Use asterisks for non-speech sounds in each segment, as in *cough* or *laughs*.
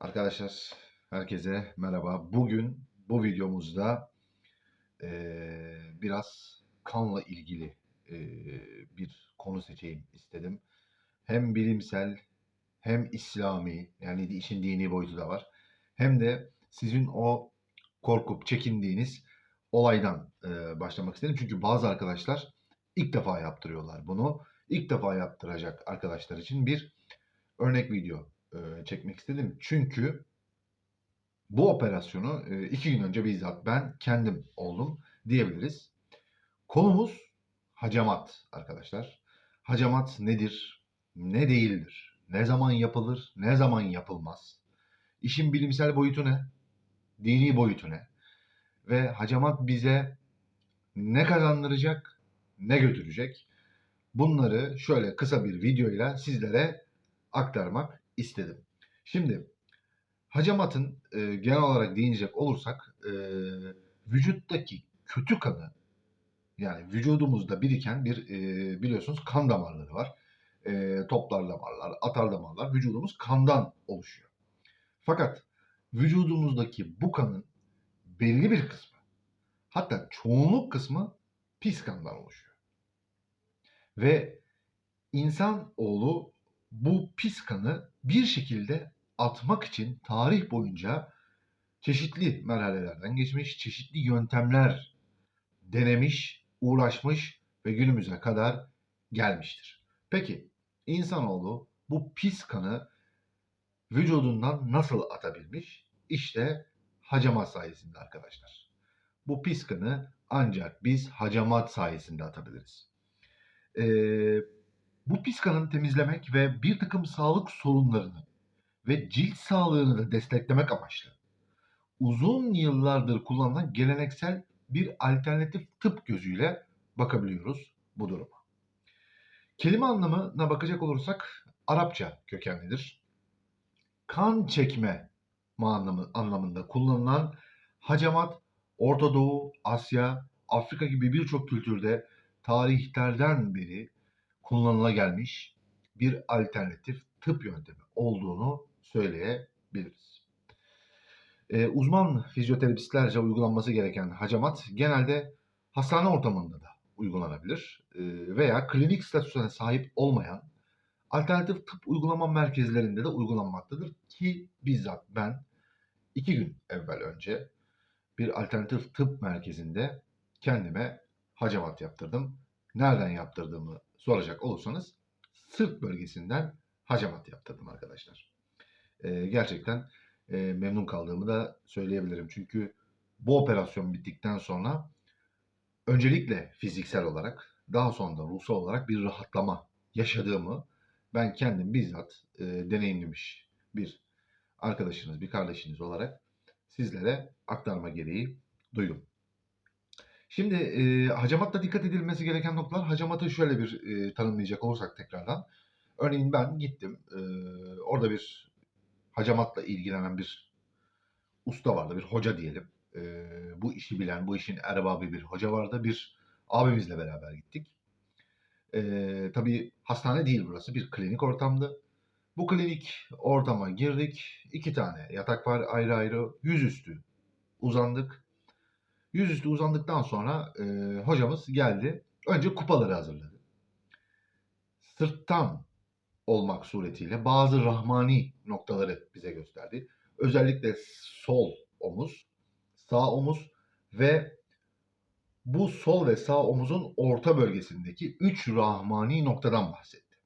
Arkadaşlar herkese merhaba. Bugün bu videomuzda eee, biraz kanla ilgili eee, bir konu seçeyim istedim. Hem bilimsel hem İslami yani işin dini boyutu da var. Hem de sizin o korkup çekindiğiniz olaydan eee, başlamak istedim. Çünkü bazı arkadaşlar ilk defa yaptırıyorlar bunu. İlk defa yaptıracak arkadaşlar için bir örnek video eee, çekmek istedim. Çünkü bu operasyonu e, iki gün önce bizzat ben kendim oldum diyebiliriz. Konumuz hacamat arkadaşlar. Hacamat nedir? Ne değildir? Ne zaman yapılır? Ne zaman yapılmaz? İşin bilimsel boyutu ne? Dini boyutu ne? Ve hacamat bize ne kazandıracak? Ne götürecek? Bunları şöyle kısa bir videoyla sizlere aktarmak istedim. Şimdi Hacamatın e, genel olarak değinecek olursak e, vücuttaki kötü kanı yani vücudumuzda biriken bir e, biliyorsunuz kan damarları var. E, toplar damarlar, atar damarlar vücudumuz kandan oluşuyor. Fakat vücudumuzdaki bu kanın belli bir kısmı hatta çoğunluk kısmı pis kandan oluşuyor. Ve insan oğlu bu pis kanı bir şekilde atmak için tarih boyunca çeşitli merhalelerden geçmiş, çeşitli yöntemler denemiş, uğraşmış ve günümüze kadar gelmiştir. Peki insanoğlu bu pis kanı vücudundan nasıl atabilmiş? İşte hacamat sayesinde arkadaşlar. Bu pis kanı ancak biz hacamat sayesinde atabiliriz. Ee, bu pis kanı temizlemek ve bir takım sağlık sorunlarını ve cilt sağlığını da desteklemek amaçlı uzun yıllardır kullanılan geleneksel bir alternatif tıp gözüyle bakabiliyoruz bu duruma. Kelime anlamına bakacak olursak Arapça kökenlidir. Kan çekme anlamı, anlamında kullanılan hacamat Orta Doğu, Asya, Afrika gibi birçok kültürde tarihlerden beri kullanıla gelmiş bir alternatif tıp yöntemi olduğunu söyleyebiliriz. Ee, uzman fizyoterapistlerce uygulanması gereken hacamat genelde hastane ortamında da uygulanabilir Ee, veya klinik statüsüne sahip olmayan alternatif tıp uygulama merkezlerinde de uygulanmaktadır ki bizzat ben iki gün evvel önce bir alternatif tıp merkezinde kendime hacamat yaptırdım. Nereden yaptırdığımı soracak olursanız sırt bölgesinden hacamat yaptırdım arkadaşlar. Ee, gerçekten e, memnun kaldığımı da söyleyebilirim. Çünkü bu operasyon bittikten sonra öncelikle fiziksel olarak daha sonra ruhsal olarak bir rahatlama yaşadığımı ben kendim bizzat e, deneyimlemiş bir arkadaşınız, bir kardeşiniz olarak sizlere aktarma gereği duydum. Şimdi e, hacamatta dikkat edilmesi gereken noktalar hacamatı şöyle bir e, tanımlayacak olursak tekrardan. Örneğin ben gittim e, orada bir hacamatla ilgilenen bir usta vardı, bir hoca diyelim. E, bu işi bilen, bu işin erbabı bir hoca vardı. Bir abimizle beraber gittik. E, tabii hastane değil burası, bir klinik ortamdı. Bu klinik ortama girdik. İki tane yatak var ayrı ayrı. Yüzüstü uzandık. Yüzüstü uzandıktan sonra e, hocamız geldi. Önce kupaları hazırladı. Sırttan olmak suretiyle bazı rahmani noktaları bize gösterdi. Özellikle sol omuz, sağ omuz ve bu sol ve sağ omuzun orta bölgesindeki üç rahmani noktadan bahsetti.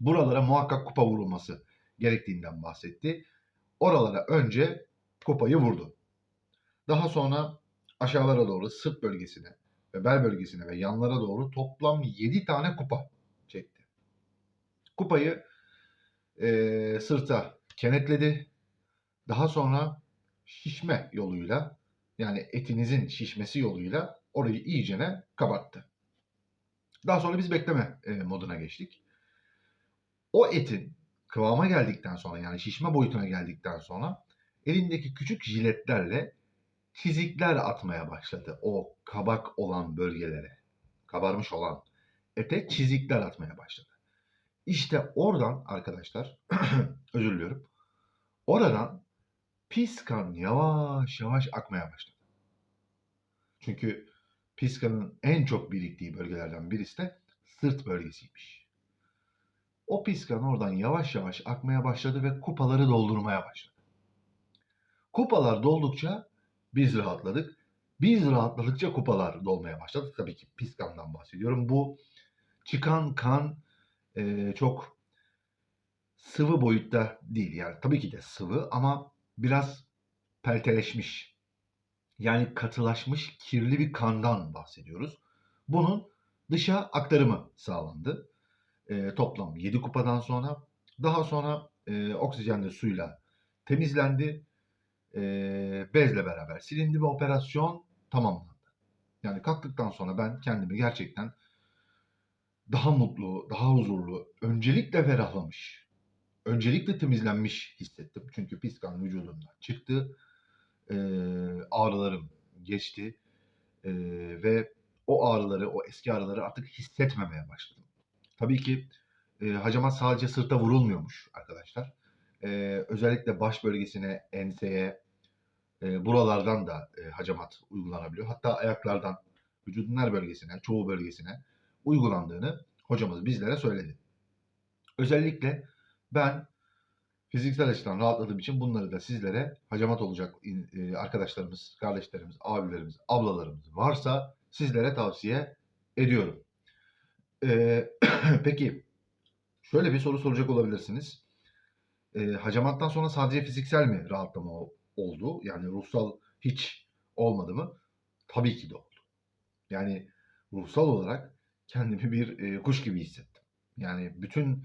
Buralara muhakkak kupa vurulması gerektiğinden bahsetti. Oralara önce kupayı vurdu. Daha sonra aşağılara doğru sırt bölgesine ve bel bölgesine ve yanlara doğru toplam 7 tane kupa çekti. Kupayı e, sırta kenetledi. Daha sonra şişme yoluyla yani etinizin şişmesi yoluyla orayı iyicene kabarttı. Daha sonra biz bekleme e, moduna geçtik. O etin kıvama geldikten sonra yani şişme boyutuna geldikten sonra elindeki küçük jiletlerle çizikler atmaya başladı o kabak olan bölgelere. Kabarmış olan ete çizikler atmaya başladı. İşte oradan arkadaşlar *clears throat* özür diliyorum. Oradan pis kan yavaş yavaş akmaya başladı. Çünkü pis kanın en çok biriktiği bölgelerden birisi de sırt bölgesiymiş. O pis kan oradan yavaş yavaş akmaya başladı ve kupaları doldurmaya başladı. Kupalar doldukça biz rahatladık. Biz rahatladıkça kupalar dolmaya başladı. Tabii ki pis kandan bahsediyorum. Bu çıkan kan e, çok sıvı boyutta değil. Yani tabii ki de sıvı ama biraz pelteleşmiş. Yani katılaşmış kirli bir kandan bahsediyoruz. Bunun dışa aktarımı sağlandı. E, toplam 7 kupadan sonra daha sonra e, oksijenli suyla temizlendi. E, bezle beraber silindi ve operasyon tamamlandı. Yani kalktıktan sonra ben kendimi gerçekten daha mutlu, daha huzurlu, öncelikle ferahlamış, öncelikle temizlenmiş hissettim. Çünkü pis kan vücudumdan çıktı, e, ağrılarım geçti e, ve o ağrıları, o eski ağrıları artık hissetmemeye başladım. Tabii ki e, hacamat sadece sırta vurulmuyormuş arkadaşlar. E, özellikle baş bölgesine, enseye, e, buralardan da e, hacamat uygulanabiliyor. Hatta ayaklardan, vücudun her bölgesine, çoğu bölgesine uygulandığını hocamız bizlere söyledi. Özellikle ben fiziksel açıdan rahatladığım için bunları da sizlere hacamat olacak e, arkadaşlarımız, kardeşlerimiz, abilerimiz, ablalarımız varsa sizlere tavsiye ediyorum. Ee, *clears throat* peki şöyle bir soru soracak olabilirsiniz. Ee, hacamattan sonra sadece fiziksel mi rahatlama oldu? Yani ruhsal hiç olmadı mı? Tabii ki de oldu. Yani ruhsal olarak kendimi bir e, kuş gibi hissettim. Yani bütün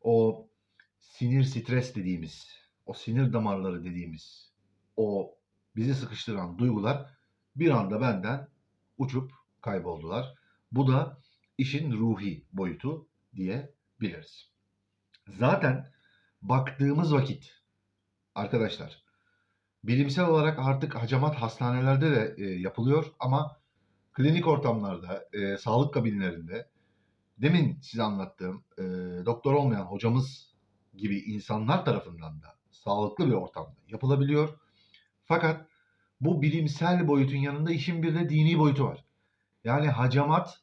o sinir stres dediğimiz, o sinir damarları dediğimiz, o bizi sıkıştıran duygular bir anda benden uçup kayboldular. Bu da işin ruhi boyutu diyebiliriz. Zaten baktığımız vakit arkadaşlar bilimsel olarak artık hacamat hastanelerde de e, yapılıyor ama klinik ortamlarda, e, sağlık kabinlerinde demin size anlattığım e, doktor olmayan hocamız gibi insanlar tarafından da sağlıklı bir ortamda yapılabiliyor. Fakat bu bilimsel boyutun yanında işin bir de dini boyutu var. Yani hacamat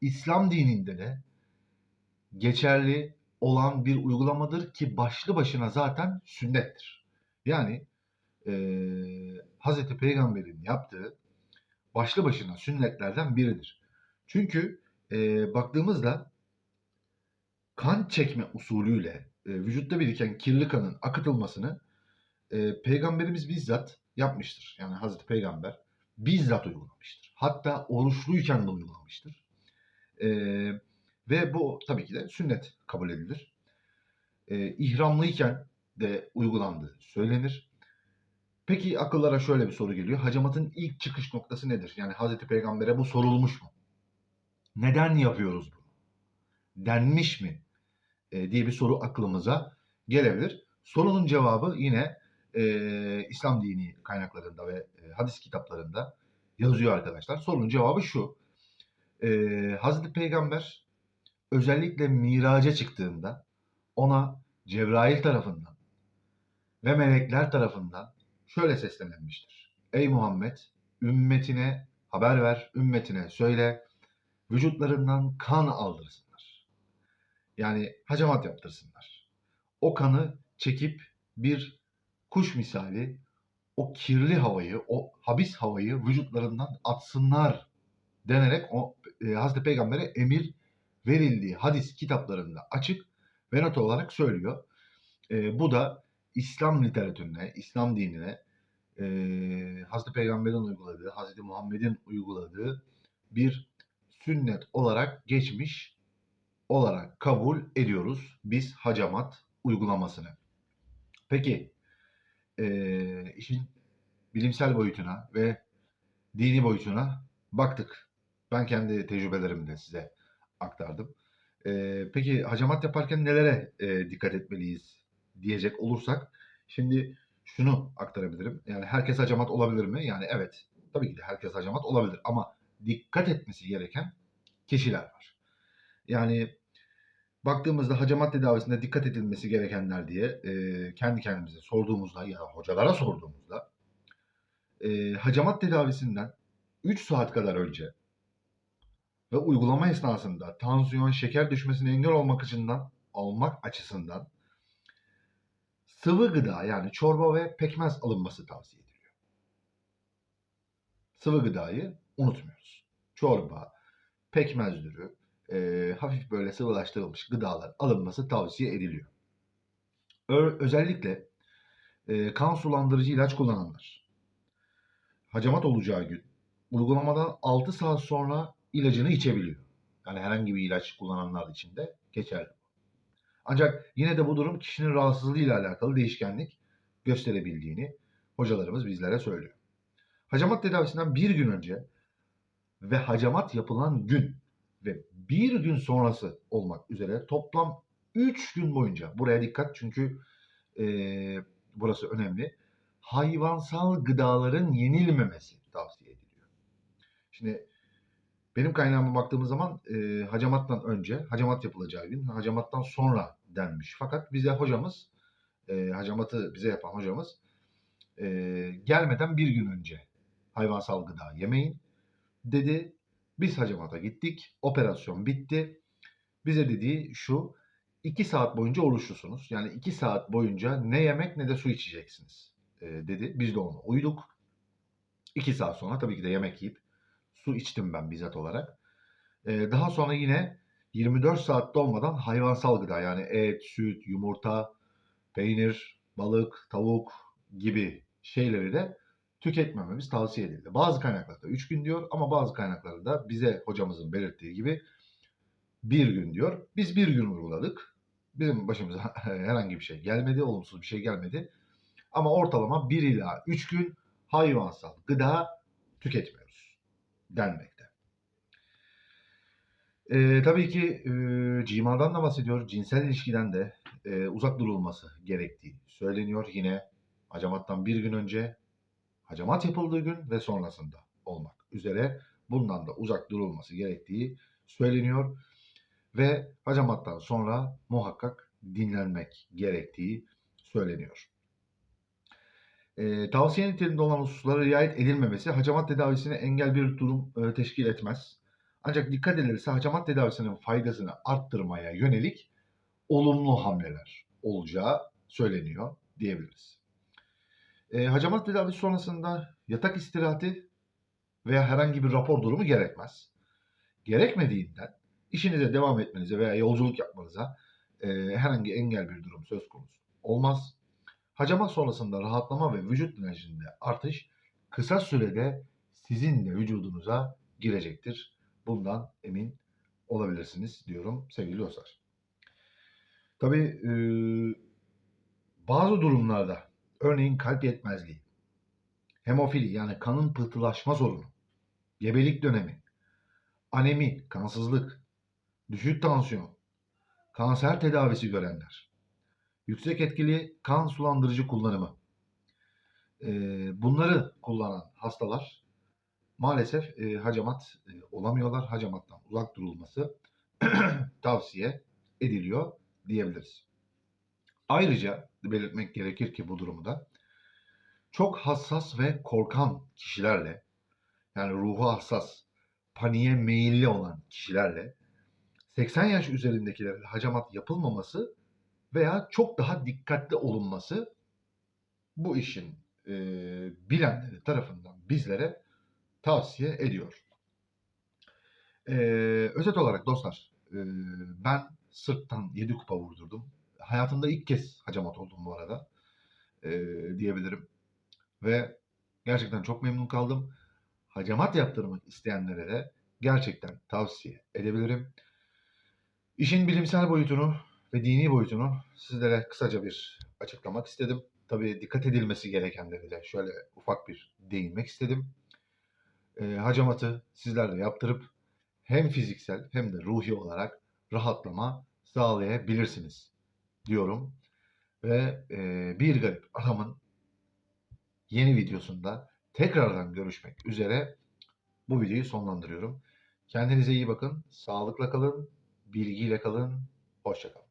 İslam dininde de geçerli olan bir uygulamadır ki başlı başına zaten sünnettir. Yani e, Hz. Peygamber'in yaptığı başlı başına sünnetlerden biridir. Çünkü e, baktığımızda kan çekme usulüyle e, vücutta biriken kirli kanın akıtılmasını e, Peygamberimiz bizzat yapmıştır. Yani Hazreti Peygamber bizzat uygulamıştır. Hatta oruçluyken de uygulamıştır. E, ve bu tabii ki de sünnet kabul edilir. E, ihramlıyken de uygulandığı söylenir. Peki akıllara şöyle bir soru geliyor. Hacamatın ilk çıkış noktası nedir? Yani Hazreti Peygamber'e bu sorulmuş mu? Neden yapıyoruz bunu? Denmiş mi? E, diye bir soru aklımıza gelebilir. Sorunun cevabı yine e, İslam dini kaynaklarında ve e, hadis kitaplarında yazıyor arkadaşlar. Sorunun cevabı şu. E, Hazreti Peygamber özellikle miraca çıktığında ona Cebrail tarafından ve melekler tarafından şöyle seslenilmiştir. Ey Muhammed ümmetine haber ver, ümmetine söyle, vücutlarından kan aldırsınlar. Yani hacamat yaptırsınlar. O kanı çekip bir kuş misali o kirli havayı, o habis havayı vücutlarından atsınlar denerek o e, Hazreti Peygamber'e emir verildiği hadis kitaplarında açık ve not olarak söylüyor. E, bu da İslam literatürüne, İslam dinine e, Hazreti Peygamber'in uyguladığı, Hazreti Muhammed'in uyguladığı bir sünnet olarak geçmiş olarak kabul ediyoruz biz hacamat uygulamasını. Peki e, işin bilimsel boyutuna ve dini boyutuna baktık. Ben kendi tecrübelerimi de size aktardım. E, peki hacamat yaparken nelere e, dikkat etmeliyiz diyecek olursak, şimdi şunu aktarabilirim. Yani herkes hacamat olabilir mi? Yani evet. Tabii ki de herkes hacamat olabilir ama dikkat etmesi gereken kişiler var. Yani baktığımızda hacamat tedavisinde dikkat edilmesi gerekenler diye e, kendi kendimize sorduğumuzda ya hocalara sorduğumuzda e, hacamat tedavisinden 3 saat kadar önce ve uygulama esnasında tansiyon, şeker düşmesine engel olmak açısından almak açısından sıvı gıda yani çorba ve pekmez alınması tavsiye ediliyor. Sıvı gıdayı unutmuyoruz. Çorba, pekmez türü, e, hafif böyle sıvılaştırılmış gıdalar alınması tavsiye ediliyor. Ö- özellikle e, kan sulandırıcı ilaç kullananlar, hacamat olacağı gün uygulamadan 6 saat sonra ilacını içebiliyor. Yani herhangi bir ilaç kullananlar için de geçerli. Ancak yine de bu durum kişinin rahatsızlığıyla alakalı değişkenlik gösterebildiğini hocalarımız bizlere söylüyor. Hacamat tedavisinden bir gün önce ve hacamat yapılan gün ve bir gün sonrası olmak üzere toplam 3 gün boyunca buraya dikkat çünkü eee, burası önemli. Hayvansal gıdaların yenilmemesi tavsiye ediliyor. Şimdi benim kaynağıma baktığımız zaman e, hacamattan önce, hacamat yapılacağı gün, hacamattan sonra denmiş. Fakat bize hocamız, e, hacamatı bize yapan hocamız e, gelmeden bir gün önce hayvansal gıda yemeyin dedi. Biz hacamata gittik, operasyon bitti. Bize dediği şu, 2 saat boyunca oruçlusunuz. Yani 2 saat boyunca ne yemek ne de su içeceksiniz e, dedi. Biz de ona uyduk. 2 saat sonra tabii ki de yemek yiyip su içtim ben bizzat olarak. Ee, daha sonra yine 24 saatte olmadan hayvansal gıda yani et, süt, yumurta, peynir, balık, tavuk gibi şeyleri de tüketmememiz tavsiye edildi. Bazı kaynaklarda 3 gün diyor ama bazı kaynaklarda bize hocamızın belirttiği gibi bir gün diyor. Biz bir gün uyguladık. Bizim başımıza *laughs* herhangi bir şey gelmedi, olumsuz bir şey gelmedi. Ama ortalama 1 ila 3 gün hayvansal gıda tüketmiyoruz denmekte. Ee, tabii ki e, cimadan da bahsediyor, cinsel ilişkiden de e, uzak durulması gerektiği söyleniyor. Yine hacamattan bir gün önce, hacamat yapıldığı gün ve sonrasında olmak üzere bundan da uzak durulması gerektiği söyleniyor. Ve hacamattan sonra muhakkak dinlenmek gerektiği söyleniyor. E, tavsiye niteliğinde olan hususlara riayet edilmemesi hacamat tedavisine engel bir durum e, teşkil etmez. Ancak dikkat edilirse hacamat tedavisinin faydasını arttırmaya yönelik olumlu hamleler olacağı söyleniyor diyebiliriz. E, hacamat tedavisi sonrasında yatak istirahati veya herhangi bir rapor durumu gerekmez. Gerekmediğinden işinize devam etmenize veya yolculuk yapmanıza e, herhangi engel bir durum söz konusu olmaz. Hacamat sonrasında rahatlama ve vücut direncinde artış kısa sürede sizin de vücudunuza girecektir. Bundan emin olabilirsiniz diyorum sevgili dostlar. Tabii e, bazı durumlarda örneğin kalp yetmezliği, hemofili yani kanın pıhtılaşma sorunu, gebelik dönemi, anemi, kansızlık, düşük tansiyon, kanser tedavisi görenler, yüksek etkili kan sulandırıcı kullanımı. Ee, bunları kullanan hastalar maalesef e, hacamat e, olamıyorlar. Hacamattan uzak durulması *clears throat* tavsiye ediliyor diyebiliriz. Ayrıca belirtmek gerekir ki bu durumda çok hassas ve korkan kişilerle yani ruhu hassas, paniğe meyilli olan kişilerle 80 yaş üzerindekilerle hacamat yapılmaması veya çok daha dikkatli olunması bu işin e, bilenleri tarafından bizlere tavsiye ediyor. E, özet olarak dostlar e, ben sırttan 7 kupa vurdurdum. Hayatımda ilk kez hacamat oldum bu arada e, diyebilirim. Ve gerçekten çok memnun kaldım. Hacamat yaptırmak isteyenlere de gerçekten tavsiye edebilirim. İşin bilimsel boyutunu ve dini boyutunu sizlere kısaca bir açıklamak istedim. Tabii dikkat edilmesi gerekenleri de şöyle ufak bir değinmek istedim. E, hacamatı sizler de yaptırıp hem fiziksel hem de ruhi olarak rahatlama sağlayabilirsiniz diyorum. Ve e, bir garip adamın yeni videosunda tekrardan görüşmek üzere bu videoyu sonlandırıyorum. Kendinize iyi bakın, sağlıkla kalın, bilgiyle kalın, hoşça kalın.